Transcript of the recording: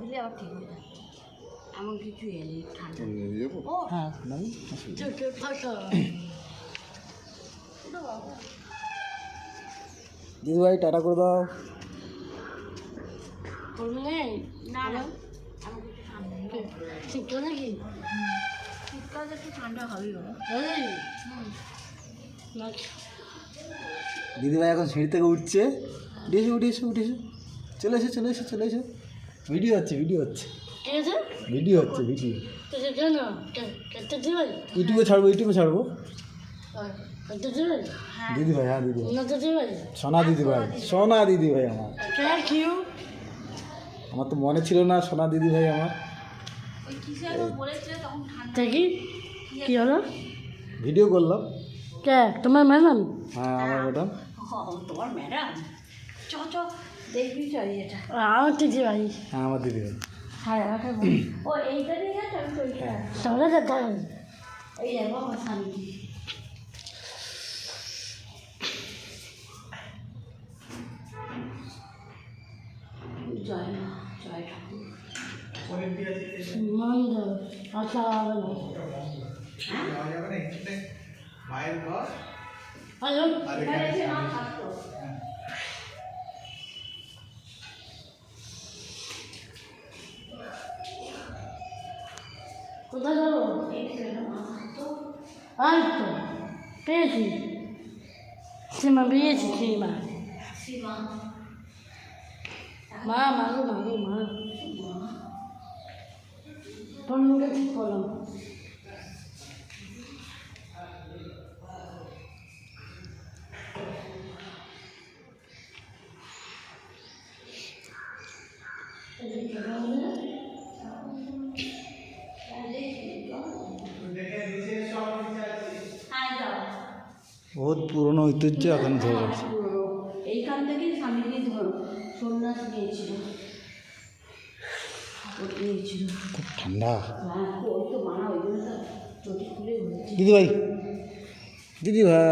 দিলে আবার ঠিক হয়ে যায় এমন কিছু এলে ঠান্ডা। ও। হ্যাঁ চোখে ফাঁকা দিদিভাই টাটা করে দাও। করবে নেই না না। শীতকাল নাকি? শীতকালে একটু ঠান্ডা না দিদিভাই এখন সিঁড়ি থেকে উঠছে। উঠে এসো উঠে এসো উঠে এসো। চলে এসো চলে এসো চলে এসো। ভিডিও হচ্ছে ভিডিও হচ্ছে। ভিডিও হচ্ছে ভিডিও ইউটিউবে ছাড়বো ইউটিউবে ছাড়বো। কেটে দিবে দিদিভাই? হ্যাঁ। দিদি না তো দিবে সোনা দিদিভাই সোনা দিদিভাই আমার। কে কিউ আমার তো মনে ছিল না সোনা দিদিভাই আমার। দেখি কি? হলো? ভিডিও করলাম। কে? তোমার ম্যাডাম? হ্যাঁ আমার ম্যাডাম। তোমার ম্যাডাম? চ চ দেখবি চাই এটা। আমার দিদি ভাই আমার দিদিভাই হ্যাঁ ও এইটা দিয়ে গেছে আমি তো এইটা তাহলে দেখা এই দেখো আমার স্বামী জয় মা জয় ঠাকুর। মন্দ হবে না। হ্যালো? কোথায় যাব এই তো পেয়েছি সীমা পেয়েছি সীমা মা মাগো মাগো মা তোর মুখে ঠিক করলাম বহুত পুরনো ঐতিহ্য এখন ধরে গেছে এইখান থেকে স্বামীজি সন্ন্যাস নিয়েছিল খুব ঠান্ডা। দিদি ভাই দিদি মানা